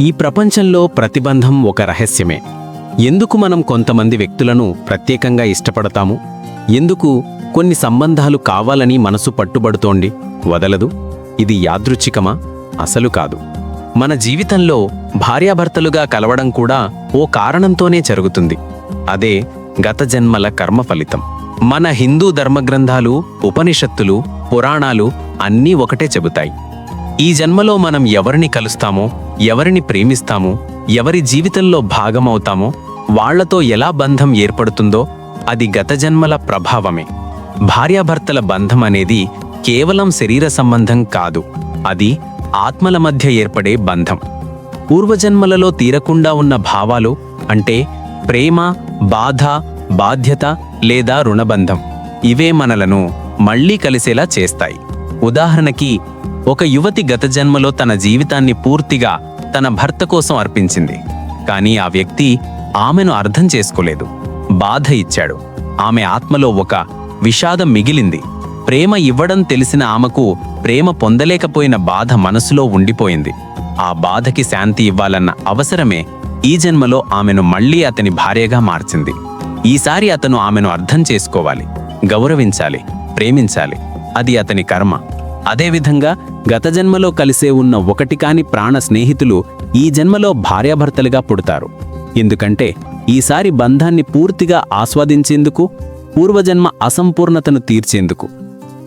ఈ ప్రపంచంలో ప్రతిబంధం ఒక రహస్యమే. ఎందుకు మనం కొంతమంది వ్యక్తులను ప్రత్యేకంగా ఇష్టపడతాము? ఎందుకు కొన్ని సంబంధాలు కావాలని మనసు పట్టుబడుతోంది? వదలదు? ఇది యాదృచ్ఛికమా? అసలు కాదు. మన జీవితంలో భార్యాభర్తలుగా కలవడం కూడా ఓ కారణంతోనే జరుగుతుంది. అదే గత జన్మల కర్మ ఫలితం. మన హిందూ ధర్మగ్రంథాలు ఉపనిషత్తులు పురాణాలు అన్నీ ఒకటే చెబుతాయి. ఈ జన్మలో మనం ఎవరిని కలుస్తామో ఎవరిని ప్రేమిస్తామో ఎవరి జీవితంలో భాగమవుతామో వాళ్ళతో ఎలా బంధం ఏర్పడుతుందో అది గత జన్మల ప్రభావమే. భార్యాభర్తల బంధం అనేది కేవలం శరీర సంబంధం కాదు అది ఆత్మల మధ్య ఏర్పడే బంధం. పూర్వజన్మలలో తీరకుండా ఉన్న భావాలు అంటే ప్రేమ బాధ బాధ్యత లేదా రుణబంధం. ఇవే మనలను మళ్ళీ కలిసేలా చేస్తాయి. ఉదాహరణకి ఒక యువతి గత జన్మలో తన జీవితాన్ని పూర్తిగా తన భర్త కోసం అర్పించింది. కానీ ఆ వ్యక్తి ఆమెను అర్థం చేసుకోలేదు. బాధ ఇచ్చాడు. ఆమె ఆత్మలో ఒక విషాదం మిగిలింది. ప్రేమ ఇవ్వడం తెలిసిన ఆమెకు ప్రేమ పొందలేకపోయిన బాధ మనసులో ఉండిపోయింది. ఆ బాధకి శాంతి ఇవ్వాలన్న అవసరమే ఈ జన్మలో ఆమెను మళ్ళీ అతని భార్యగా మార్చింది. ఈసారి అతను ఆమెను అర్థం చేసుకోవాలి. గౌరవించాలి. ప్రేమించాలి. అది అతని కర్మ. అదేవిధంగా గత జన్మలో కలిసే ఉన్న ఒకటి కాని ప్రాణ స్నేహితులు ఈ జన్మలో భార్యాభర్తలుగా పుడతారు. ఎందుకంటే ఈసారి బంధాన్ని పూర్తిగా ఆస్వాదించేందుకు పూర్వజన్మ అసంపూర్ణతను తీర్చేందుకు.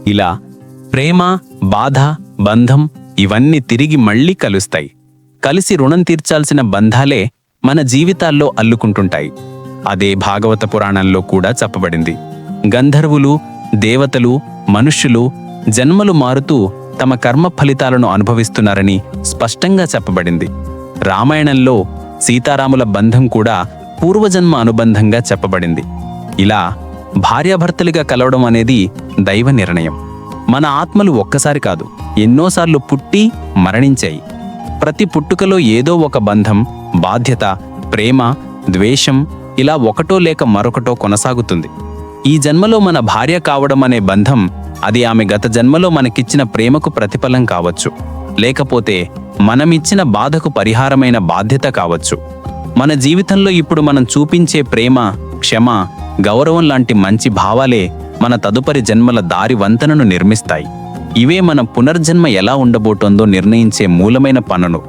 ఇలా ప్రేమ బాధ బంధం ఇవన్నీ తిరిగి మళ్ళీ కలుస్తాయి. కలిసి రుణం తీర్చాల్సిన బంధాలే మన జీవితాల్లో అల్లుకుంటుంటాయి. అదే భాగవత పురాణంలో కూడా చెప్పబడింది. గంధర్వులు దేవతలు మనుష్యులు జన్మలు మారుతూ తమ కర్మ ఫలితాలను అనుభవిస్తున్నారని స్పష్టంగా చెప్పబడింది. రామాయణంలో సీతారాముల బంధం కూడా పూర్వజన్మ అనుబంధంగా చెప్పబడింది. ఇలా భార్యాభర్తలుగా కలవడం అనేది దైవ నిర్ణయం. మన ఆత్మలు ఒక్కసారి కాదు ఎన్నోసార్లు పుట్టి మరణించాయి. ప్రతి పుట్టుకలో ఏదో ఒక బంధం బాధ్యత ప్రేమ ద్వేషం ఇలా ఒకటో లేక మరొకటో కొనసాగుతుంది. ఈ జన్మలో మన భార్య కావడం అనే బంధం అది ఆమె గత జన్మలో మనకిచ్చిన ప్రేమకు ప్రతిఫలం కావచ్చు. లేకపోతే మనమిచ్చిన బాధకు పరిహారమైన బాధ్యత కావచ్చు. మన జీవితంలో ఇప్పుడు మనం చూపించే ప్రేమ క్షమ గౌరవం లాంటి మంచి భావాలే మన తదుపరి జన్మల దారి వంతెనను నిర్మిస్తాయి. ఇవే మన పునర్జన్మ ఎలా ఉండబోతోందో నిర్ణయించే మూలమైన పనులు.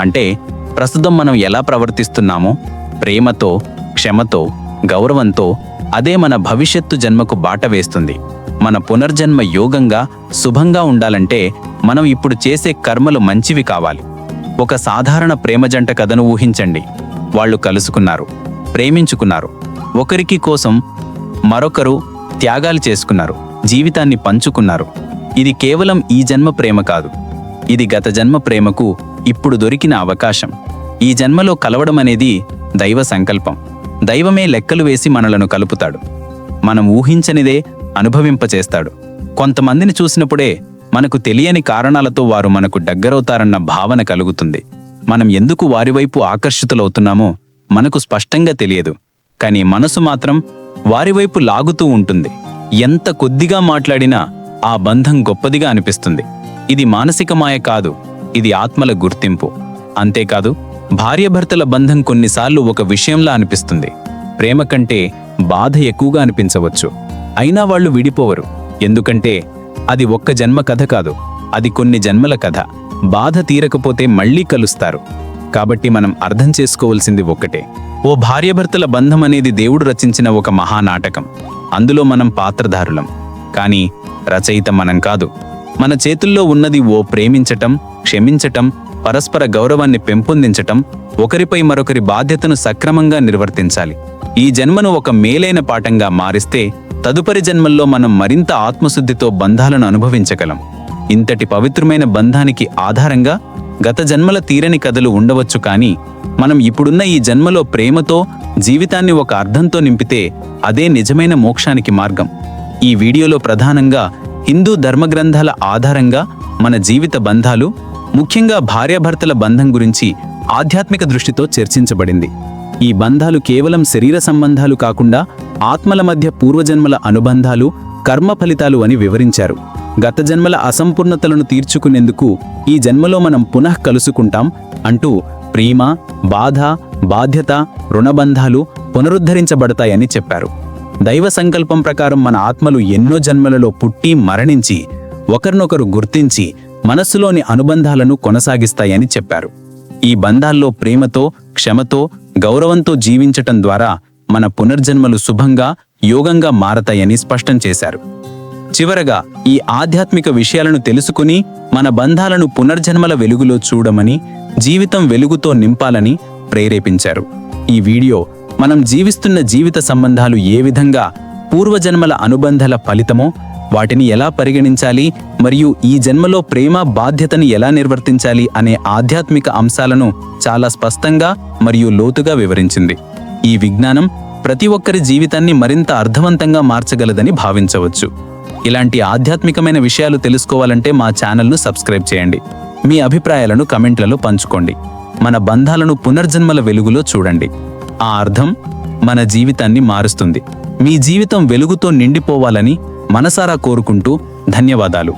అంటే ప్రస్తుతం మనం ఎలా ప్రవర్తిస్తున్నామో ప్రేమతో క్షమతో గౌరవంతో అదే మన భవిష్యత్తు జన్మకు బాట వేస్తుంది. మన పునర్జన్మ యోగంగా శుభంగా ఉండాలంటే మనం ఇప్పుడు చేసే కర్మలు మంచివి కావాలి. ఒక సాధారణ ప్రేమ జంట కథను ఊహించండి. వాళ్ళు కలుసుకున్నారు ప్రేమించుకున్నారు. ఒకరికి కోసం మరొకరు త్యాగాలు చేసుకున్నారు జీవితాన్ని పంచుకున్నారు. ఇది కేవలం ఈ జన్మ ప్రేమ కాదు. ఇది గత జన్మ ప్రేమకు ఇప్పుడు దొరికిన అవకాశం. ఈ జన్మలో కలవడం అనేది దైవ సంకల్పం. దైవమే లెక్కలు వేసి మనలను కలుపుతాడు. మనం ఊహించనిదే అనుభవింపచేస్తాడు. కొంతమందిని చూసినప్పుడే మనకు తెలియని కారణాలతో వారు మనకు దగ్గరవుతారన్న భావన కలుగుతుంది. మనం ఎందుకు వారివైపు ఆకర్షితులవుతున్నామో మనకు స్పష్టంగా తెలియదు. కానీ మనసు మాత్రం వారివైపు లాగుతూ ఉంటుంది. ఎంత కొద్దిగా మాట్లాడినా ఆ బంధం గొప్పదిగా అనిపిస్తుంది. ఇది మానసిక మాయ కాదు ఇది ఆత్మల గుర్తింపు. అంతేకాదు భార్యభర్తల బంధం కొన్నిసార్లు ఒక విషయంలా అనిపిస్తుంది. ప్రేమ కంటే బాధ ఎక్కువగా అనిపించవచ్చు. అయినా వాళ్ళు విడిపోవరు. ఎందుకంటే అది ఒక్క జన్మ కథ కాదు అది కొన్ని జన్మల కథ. బాధ తీరకపోతే మళ్ళీ కలుస్తారు. కాబట్టి మనం అర్థం చేసుకోవాల్సింది ఒక్కటే. ఓ భార్యభర్తల బంధం అనేది దేవుడు రచించిన ఒక మహానాటకం. అందులో మనం పాత్రధారులం. కానీ రచయిత మనం కాదు. మన చేతుల్లో ఉన్నది ఓ ప్రేమించటం క్షమించటం పరస్పర గౌరవాన్ని పెంపొందించటం ఒకరిపై మరొకరి బాధ్యతను సక్రమంగా నిర్వర్తించాలి. ఈ జన్మను ఒక మేలైన పాఠంగా మారిస్తే తదుపరి జన్మల్లో మనం మరింత ఆత్మశుద్ధితో బంధాలను అనుభవించగలం. ఇంతటి పవిత్రమైన బంధానికి ఆధారంగా గత జన్మల తీరని కథలు ఉండవచ్చు కానీ మనం ఇప్పుడున్న ఈ జన్మలో ప్రేమతో జీవితాన్ని ఒక అర్థంతో నింపితే అదే నిజమైన మోక్షానికి మార్గం. ఈ వీడియోలో ప్రధానంగా హిందూ ధర్మగ్రంథాల ఆధారంగా మన జీవిత బంధాలు ముఖ్యంగా భార్యాభర్తల బంధం గురించి ఆధ్యాత్మిక దృష్టితో చర్చించబడింది. ఈ బంధాలు కేవలం శరీర సంబంధాలు కాకుండా ఆత్మల మధ్య పూర్వజన్మల అనుబంధాలు కర్మ ఫలితాలు అని వివరించారు. గత జన్మల అసంపూర్ణతలను తీర్చుకునేందుకు ఈ జన్మలో మనం పునః కలుసుకుంటాం అంటూ ప్రేమ బాధ బాధ్యత రుణబంధాలు పునరుద్ధరించబడతాయని చెప్పారు. దైవ సంకల్పం ప్రకారం మన ఆత్మలు ఎన్నో జన్మలలో పుట్టి మరణించి ఒకరినొకరు గుర్తించి మనస్సులోని అనుబంధాలను కొనసాగిస్తాయని చెప్పారు. ఈ బంధాల్లో ప్రేమతో క్షమతో గౌరవంతో జీవించటం ద్వారా మన పునర్జన్మలు శుభంగా యోగంగా మారతాయని స్పష్టం చేశారు. చివరగా ఈ ఆధ్యాత్మిక విషయాలను తెలుసుకుని మన బంధాలను పునర్జన్మల వెలుగులో చూడమని జీవితం వెలుగుతో నింపాలని ప్రేరేపించారు. ఈ వీడియో మనం జీవిస్తున్న జీవిత సంబంధాలు ఏ విధంగా పూర్వజన్మల అనుబంధాల ఫలితమో వాటిని ఎలా పరిగణించాలి మరియు ఈ జన్మలో ప్రేమ బాధ్యతని ఎలా నిర్వర్తించాలి అనే ఆధ్యాత్మిక అంశాలను చాలా స్పష్టంగా మరియు లోతుగా వివరించింది. ఈ విజ్ఞానం ప్రతి ఒక్కరి జీవితాన్ని మరింత అర్థవంతంగా మార్చగలదని భావించవచ్చు. ఇలాంటి ఆధ్యాత్మికమైన విషయాలు తెలుసుకోవాలంటే మా ఛానల్ను సబ్స్క్రైబ్ చేయండి. మీ అభిప్రాయాలను కమెంట్లలో పంచుకోండి. మన బంధాలను పునర్జన్మల వెలుగులో చూడండి. ఆ అర్థం మన జీవితాన్ని మారుస్తుంది. మీ జీవితం వెలుగుతో నిండిపోవాలని మనసారా కోరుకుంటూ ధన్యవాదాలు.